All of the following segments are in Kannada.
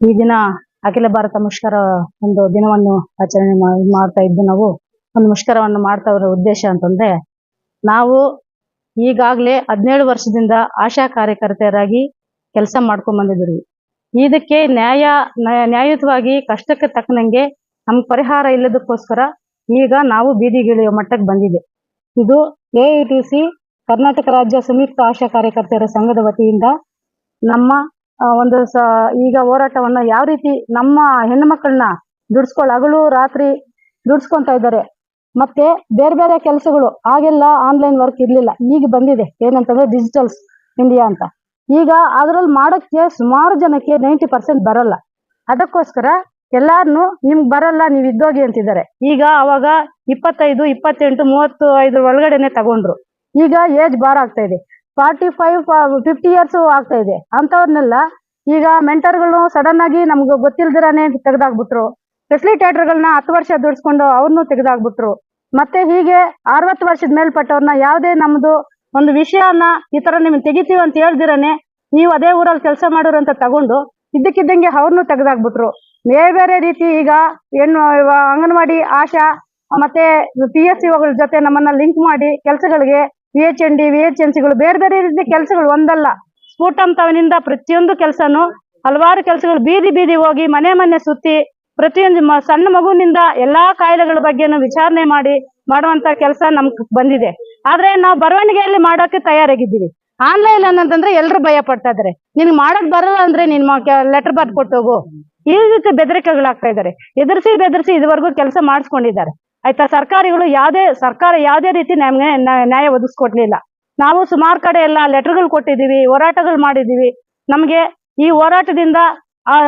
ಈ ದಿನ ಅಖಿಲ ಭಾರತ ಮುಷ್ಕರ ಒಂದು ದಿನವನ್ನು ಆಚರಣೆ ಮಾಡ್ತಾ ಇದ್ದು ನಾವು ಒಂದು ಮುಷ್ಕರವನ್ನು ಮಾಡ್ತಾ ಇರೋ ಉದ್ದೇಶ ಅಂತಂದ್ರೆ ನಾವು ಈಗಾಗಲೇ ಹದಿನೇಳು ವರ್ಷದಿಂದ ಆಶಾ ಕಾರ್ಯಕರ್ತೆಯರಾಗಿ ಕೆಲಸ ಮಾಡ್ಕೊಂಡ್ ಇದಕ್ಕೆ ನ್ಯಾಯ ನ್ಯಾಯ- ನ್ಯಾಯಯುತವಾಗಿ ಕಷ್ಟಕ್ಕೆ ತಕ್ಕನಂಗೆ ನಮ್ಗೆ ಪರಿಹಾರ ಇಲ್ಲದಕ್ಕೋಸ್ಕರ ಈಗ ನಾವು ಬೀದಿಗಿಳಿಯೋ ಮಟ್ಟಕ್ಕೆ ಬಂದಿದೆ. ಇದು ಎ ಕರ್ನಾಟಕ ರಾಜ್ಯ ಸಂಯುಕ್ತ ಆಶಾ ಕಾರ್ಯಕರ್ತೆಯರ ಸಂಘದ ವತಿಯಿಂದ ನಮ್ಮ ಒಂದು ಸ, ಈಗ ಹೋರಾಟವನ್ನ ಯಾವ ರೀತಿ ನಮ್ಮ ಹೆಣ್ಣು ಮಕ್ಕಳನ್ನ ದುಡ್ಸ್ಕೊಳ್ಳ ಹಗಲು ರಾತ್ರಿ ದುಡ್ಸ್ಕೊಂತ ಇದ್ದಾರೆ. ಮತ್ತೆ ಬೇರೆ ಬೇರೆ ಕೆಲಸಗಳು ಆಗೆಲ್ಲ ಆನ್ಲೈನ್ ವರ್ಕ್ ಇರ್ಲಿಲ್ಲ. ಈಗ ಬಂದಿದೆ. ಏನಂತಂದ್ರೆ ಡಿಜಿಟಲ್ಸ್ ಇಂಡಿಯಾ ಅಂತ. ಈಗ ಅದ್ರಲ್ಲಿ ಮಾಡಕ್ಕೆ ಸುಮಾರು ಜನಕ್ಕೆ ನೈಂಟಿ ಪರ್ಸೆಂಟ್ ಬರಲ್ಲ. ಅದಕ್ಕೋಸ್ಕರ ಎಲ್ಲಾರ್ನು ನಿಮ್ಗೆ ಬರಲ್ಲ, ನೀವು ಇದ್ದೋಗಿ ಅಂತಿದ್ದಾರೆ. ಈಗ ಅವಾಗ ಇಪ್ಪತ್ತೈದು, ಇಪ್ಪತ್ತೆಂಟು ಮೂವತ್ತು ಐದು ಒಳಗಡೆನೆ ತಗೊಂಡ್ರು. ಈಗ ಏಜ್ ಬಾರ್ ಆಗ್ತಾ ಇದೆ. ಫಾರ್ಟಿ ಫೈವ್ ಫಿಫ್ಟಿ ಇಯರ್ಸ್ ಆಗ್ತಾ ಇದೆ. ಅಂತವ್ರನ್ನೆಲ್ಲ ಈಗ ಮೆಂಟರ್ಗಳು ಸಡನ್ ಆಗಿ ನಮ್ಗೆ ಗೊತ್ತಿಲ್ದಿರಾನೆ ತೆಗೆದಾಕ್ಬಿಟ್ರು ಫೆಸಿಲಿಟೇಟರ್ಗಳನ್ನ ಹತ್ತು ವರ್ಷ ದುಡಿಸ್ಕೊಂಡು ಅವ್ರನ್ನೂ ತೆಗೆದಾಕ್ಬಿಟ್ರು ಮತ್ತೆ ಹೀಗೆ ಅರವತ್ತು ವರ್ಷದ ಮೇಲ್ಪಟ್ಟವ್ರನ್ನ ಯಾವುದೇ ನಮ್ದು ಒಂದು ವಿಷಯನ ಈ ತರ ನಿಮ್ಗೆ ತೆಗಿತೀವಿ ಅಂತ ಹೇಳ್ದಿರಾನೆ ನೀವು ಅದೇ ಊರಲ್ಲಿ ಕೆಲಸ ಮಾಡೋರು ಅಂತ ತಗೊಂಡು ಇದ್ದಕ್ಕಿದ್ದಂಗೆ ಅವ್ರನ್ನೂ ತೆಗೆದಾಕ್ಬಿಟ್ರು ಬೇರೆ ಬೇರೆ ರೀತಿ ಈಗ ಹೆಣ್ಣು, ಅಂಗನವಾಡಿ ಆಶಾ ಮತ್ತೆ ಪಿ ಎಸ್ ಸಿ ಜೊತೆ ನಮ್ಮನ್ನ ಲಿಂಕ್ ಮಾಡಿ ಕೆಲಸಗಳಿಗೆ V H N D V H N ಸಿಗಳು ಬೇರೆ ಬೇರೆ ರೀತಿಯ ಕೆಲಸಗಳು ಒಂದಲ್ಲ. ಸ್ಫೂಟಂ ತವನಿಂದ ಪ್ರತಿಯೊಂದು ಕೆಲಸನು ಹಲವಾರು ಕೆಲಸಗಳು ಬೀದಿ ಬೀದಿ ಹೋಗಿ ಮನೆ ಮನೆ ಸುತ್ತಿ ಪ್ರತಿಯೊಂದು ಸಣ್ಣ ಮಗುವಿನಿಂದ ಎಲ್ಲಾ ಕಾಯಿಲೆಗಳ ಬಗ್ಗೆನು ವಿಚಾರಣೆ ಮಾಡಿ ಮಾಡುವಂತ ಕೆಲಸ ನಮ್ಗ್ ಬಂದಿದೆ. ಆದ್ರೆ ನಾವು ಬರವಣಿಗೆಯಲ್ಲಿ ಮಾಡೋಕೆ ತಯಾರಾಗಿದ್ದೀವಿ. ಆನ್ಲೈನ್ ಅನ್ನೋದಂದ್ರೆ ಎಲ್ರು ಭಯ ಪಡ್ತಾ ಇದಾರೆ. ನಿನ್ಗೆ ಮಾಡಕ್ ಬರಲ್ಲ ಅಂದ್ರೆ ನಿನ್ ಲೆಟರ್ ಬರ್ದ್ ಕೊಟ್ಟೋಗು ಈ ರೀತಿ ಬೆದರಿಕೆಗಳಾಗ್ತಾ ಇದಾರೆ. ಎದುರಿಸಿ ಬೆದರಿಸಿ ಇದುವರೆಗೂ ಕೆಲಸ ಮಾಡಿಸ್ಕೊಂಡಿದ್ದಾರೆ. ಆಯ್ತಾ? ಸರ್ಕಾರಿಗಳು ಯಾವುದೇ, ಸರ್ಕಾರ ಯಾವುದೇ ರೀತಿ ನಮ್ಗೆ ನ್ಯಾಯ- ಒದಗಿಸ್ಕೊಡ್ಲಿಲ್ಲ. ನಾವು ಸುಮಾರು ಕಡೆ ಎಲ್ಲ ಲೆಟರ್ಗಳು ಕೊಟ್ಟಿದೀವಿ ಹೋರಾಟಗಳು ಮಾಡಿದೀವಿ ನಮಗೆ ಈ ಹೋರಾಟದಿಂದ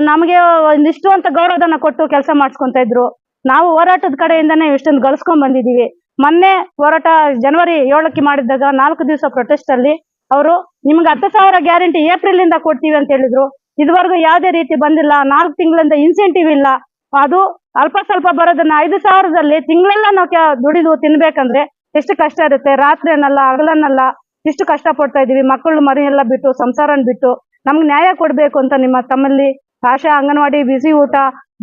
ನಮಗೆ ಒಂದಿಷ್ಟು ಅಂತ ಗೌರವಧನ ಕೊಟ್ಟು ಕೆಲಸ ಮಾಡಿಸ್ಕೊಂತ ಇದ್ರು. ನಾವು ಹೋರಾಟದ ಕಡೆಯಿಂದನೇ ಇಷ್ಟೊಂದು ಗಳಿಸ್ಕೊಂಡ್ ಬಂದಿದೀವಿ ಮೊನ್ನೆ ಹೋರಾಟ ಜನವರಿ ಏಳಕ್ಕೆ ಮಾಡಿದಾಗ ನಾಲ್ಕು ದಿವಸ ಪ್ರೊಟೆಸ್ಟ್ ಅಲ್ಲಿ ಅವರು, ನಿಮ್ಗೆ ಹತ್ತು ಸಾವಿರ ಗ್ಯಾರಂಟಿ ಏಪ್ರಿಲ್ ಇಂದ ಕೊಡ್ತೀವಿ ಅಂತ ಹೇಳಿದ್ರು. ಇದುವರೆಗೂ ಯಾವುದೇ ರೀತಿ ಬಂದಿಲ್ಲ. ನಾಲ್ಕು ತಿಂಗಳಿಂದ ಇನ್ಸೆಂಟಿವ್ ಇಲ್ಲ. ಅದು ಅಲ್ಪ ಸ್ವಲ್ಪ ಬರೋದನ್ನ ಐದು ಸಾವಿರದಲ್ಲಿ ತಿಂಗಳೆಲ್ಲ ನಾವು ದುಡಿದು ತಿನ್ಬೇಕಂದ್ರೆ ಎಷ್ಟು ಕಷ್ಟ ಇರುತ್ತೆ? ರಾತ್ರಿ ಅನ್ನಲ್ಲ ಹಗಲನ್ನಲ್ಲ ಎಷ್ಟು ಕಷ್ಟ ಪಡ್ತಾ ಇದೀವಿ ಮಕ್ಕಳು ಮರಿ ಎಲ್ಲ ಬಿಟ್ಟು, ಸಂಸಾರನ್ ಬಿಟ್ಟು ನಮ್ಗೆ ನ್ಯಾಯ ಕೊಡ್ಬೇಕು ಅಂತ ನಿಮ್ಮ ತಮ್ಮಲ್ಲಿ ಆಶಾ, ಅಂಗನವಾಡಿ, ಬಿಸಿ ಊಟ,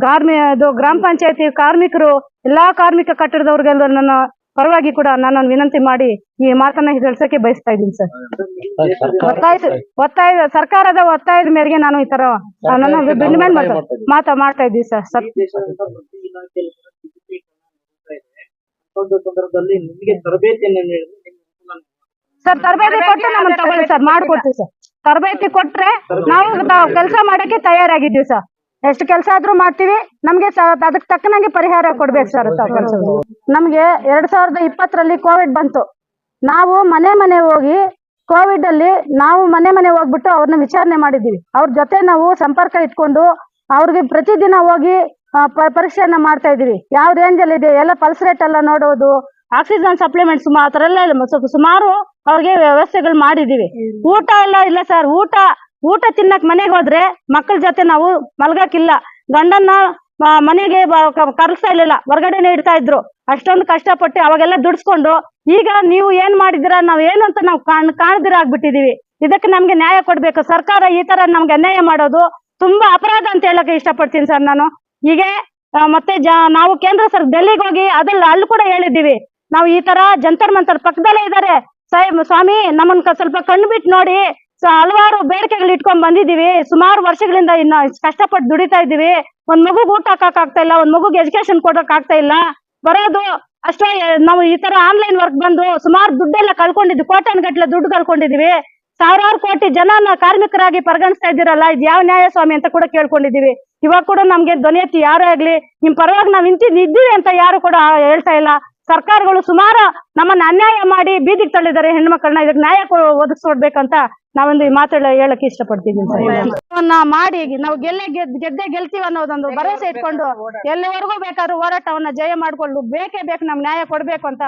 ಗಾರ್ಮಿ, ಅದು ಗ್ರಾಮ ಪಂಚಾಯತಿ ಕಾರ್ಮಿಕರು, ಎಲ್ಲಾ ಕಾರ್ಮಿಕ ಕಟ್ಟಡದವ್ರಿಗೆಲ್ಲ ನನ್ನ ಪರವಾಗಿ ಕೂಡ ನಾನು ವಿನಂತಿ ಮಾಡಿ ಈ ಮಾತನ್ನ ತಿಳಿಸಕ್ಕೆ ಬಯಸ್ತಾ ಇದ್ದೀನಿ ಸರ್. ಒತ್ತಾಯ ಒತ್ತಾಯ ಸರ್ಕಾರದ ಒತ್ತಾಯದ ಮೇರೆಗೆ ನಾನು ಈ ತರ ಮಾತಾ ಮಾಡ್ತಾ ಇದ್ದೀವಿ ಸರ್. ಸರ್. ಸರ್ ತರಬೇತಿ ಕೊಟ್ಟು ನಮ್ಮನ್ನ ತಗೊಳ್ಳಿ ಸರ್. ಮಾಡ್ಕೊಡ್ತೀವಿ ಸರ್. ತರಬೇತಿ ಕೊಟ್ರೆ ನಾವು ಕೆಲಸ ಮಾಡಕ್ಕೆ ತಯಾರಾಗಿದ್ದೀವಿ ಸರ್. ಎಷ್ಟು ಕೆಲಸ ಆದ್ರೂ ಮಾಡ್ತೀವಿ, ನಮ್ಗೆ ಅದಕ್ಕೆ ತಕ್ಕನಂಗೆ ಪರಿಹಾರ ಕೊಡ್ಬೇಕು ಸರ್ ನಮ್ಗೆ ಎರಡ್ ಸಾವಿರದ ಇಪ್ಪತ್ತರಲ್ಲಿ ಕೋವಿಡ್ ಬಂತು. ನಾವು ಮನೆ ಮನೆ ಹೋಗಿ ಕೋವಿಡ್ ಅಲ್ಲಿ ನಾವು ಮನೆ ಮನೆ ಹೋಗ್ಬಿಟ್ಟು ಅವ್ರನ್ನ ವಿಚಾರಣೆ ಮಾಡಿದೀವಿ ಅವ್ರ ಜೊತೆ ನಾವು ಸಂಪರ್ಕ ಇಟ್ಕೊಂಡು ಅವ್ರಿಗೆ ಪ್ರತಿದಿನ ಹೋಗಿ ಪರೀಕ್ಷೆಯನ್ನ ಮಾಡ್ತಾ ಇದೀವಿ ಯಾವ ರೇಂಜ್ ಅಲ್ಲಿ ಇದೆ, ಎಲ್ಲ ಪಲ್ಸ್ ರೇಟ್ ಎಲ್ಲ ನೋಡೋದು ಆಕ್ಸಿಜನ್ ಸಪ್ಲಿಮೆಂಟ್ ಸುಮಾರು ಆ ತರ ಎಲ್ಲ ಸುಮಾರು ಅವ್ರಿಗೆ ವ್ಯವಸ್ಥೆಗಳು ಮಾಡಿದೀವಿ ಊಟ ಎಲ್ಲ ಇಲ್ಲ ಸರ್, ಊಟ ಊಟ ತಿನ್ನಕ್ ಮನೆಗೆ ಹೋದ್ರೆ ಮಕ್ಕಳ ಜೊತೆ ನಾವು ಮಲ್ಗಕ್ಕಿಲ್ಲ. ಗಂಡನ್ನ ಮನೆಗೆ ಕರ್ಸ್ತಾ ಇರ್ಲಿಲ್ಲ. ಹೊರಗಡೆನೆ ಇಡ್ತಾ ಇದ್ರು. ಅಷ್ಟೊಂದು ಕಷ್ಟಪಟ್ಟು ಅವಾಗೆಲ್ಲ ದುಡ್ಸ್ಕೊಂಡು ಈಗ ನೀವು ಏನ್ ಮಾಡಿದಿರಾ ನಾವ್ ಏನು ಅಂತ ನಾವು ಕಾಣ್, ಕಾಣದಿರ ಆಗ್ಬಿಟ್ಟಿದೀವಿ. ಇದಕ್ಕೆ ನಮ್ಗೆ ನ್ಯಾಯ ಕೊಡ್ಬೇಕು. ಸರ್ಕಾರ ಈ ತರ ನಮ್ಗೆ ಅನ್ಯಾಯ ಮಾಡೋದು ತುಂಬಾ ಅಪರಾಧ ಅಂತ ಹೇಳಕ್ ಇಷ್ಟಪಡ್ತೀನಿ ಸರ್ ನಾನು. ಹೀಗೆ ಮತ್ತೆ ಜ, ನಾವು ಕೇಂದ್ರ ಸರ್ ಡೆಲ್ಲಿಗೆ ಹೋಗಿ ಅದ್ರಲ್ಲಿ ಅಲ್ಲಿ ಕೂಡ ಹೇಳಿದ್ದೀವಿ. ನಾವು ಈ ತರ ಜಂತರ್ ಮಂತರ್ ಪಕ್ಕದಲ್ಲೇ ಇದ್ದಾರೆ ಸಾಹೇಬ್, ಸ್ವಾಮಿ ನಮ್ಮನ್ ಸ್ವಲ್ಪ ಕಣ್ಣು ಬಿಟ್ಟು ನೋಡಿ ಸ- ಹಲವಾರು ಬೇಡಿಕೆಗಳು ಇಟ್ಕೊಂಡ್ ಬಂದಿದೀವಿ ಸುಮಾರು ವರ್ಷಗಳಿಂದ ಇನ್ನ ಕಷ್ಟಪಟ್ಟು ದುಡಿತಾ ಇದೀವಿ ಒಂದ್ ಮಗು ಊಟ ಹಾಕಕ್ ಆಗ್ತಾ ಇಲ್ಲ, ಒಂದ್ ಮಗುಗೆ ಎಜುಕೇಶನ್ ಕೊಡಕ್ ಆಗ್ತಾ ಇಲ್ಲ. ಬರೋದು ಅಷ್ಟೇ, ನಾವು ಈ ತರ ಆನ್ಲೈನ್ ವರ್ಕ್ ಬಂದು ಸುಮಾರು ದುಡ್ಡೆಲ್ಲ ಕಳ್ಕೊಂಡಿದ್ವಿ. ಕೋಟನ್ ಗಟ್ಲೆ ದುಡ್ಡು ಕಳ್ಕೊಂಡಿದೀವಿ ಸಾವಿರಾರು ಕೋಟಿ ಜನನ ಕಾರ್ಮಿಕರಾಗಿ ಪರಿಗಣಿಸ್ತಾ ಇದ್ದೀರಲ್ಲ, ಇದು ಯಾವ ನ್ಯಾಯ ಸ್ವಾಮಿ ಅಂತ ಕೂಡ ಕೇಳ್ಕೊಂಡಿದೀವಿ ಇವಾಗ ಕೂಡ ನಮ್ಗೆ ಧ್ವನಿ ಎತ್ತಿ ಯಾರೇ ಆಗ್ಲಿ, ನಿಮ್ ಪರವಾಗಿ ನಾವ್ ಇಂತಿದ್ ಇದ್ದೀವಿ ಅಂತ ಯಾರು ಕೂಡ ಹೇಳ್ತಾ ಇಲ್ಲ. ಸರ್ಕಾರಗಳು ಸುಮಾರು ನಮ್ಮನ್ನ ಅನ್ಯಾಯ ಮಾಡಿ ಬೀದಿಗೆ ತಳ್ಳಿದ್ದಾರೆ ಹೆಣ್ಮಕ್ಳನ್ನ ಇದಕ್ಕೆ ನ್ಯಾಯ ಕೊ- ಒದಗಿಸ್ಕೊಡ್ಬೇಕಂತ ನಾವೊಂದು ಈ ಮಾತಾಡ ಹೇಳಕ್ ಇಷ್ಟಪಡ್ತಿದ್ದೀನಿ ಸರ್. ಮಾಡಿ ನಾವು ಗೆಲ್ಲೆ ಗೆದ್- ಗೆದ್ದೆ ಗೆಲ್ತೀವಿ ಅನ್ನೋದೊಂದು ಭರವಸೆ ಇಟ್ಕೊಂಡು ಎಲ್ಲಿವರೆಗೂ ಬೇಕಾದ್ರೂ ಹೋರಾಟವನ್ನ ಜಯ ಮಾಡ್ಕೊಂಡು ಬೇಕೇ ಬೇಕು ನಮ್ಗೆ ನ್ಯಾಯ ಕೊಡ್ಬೇಕು ಅಂತ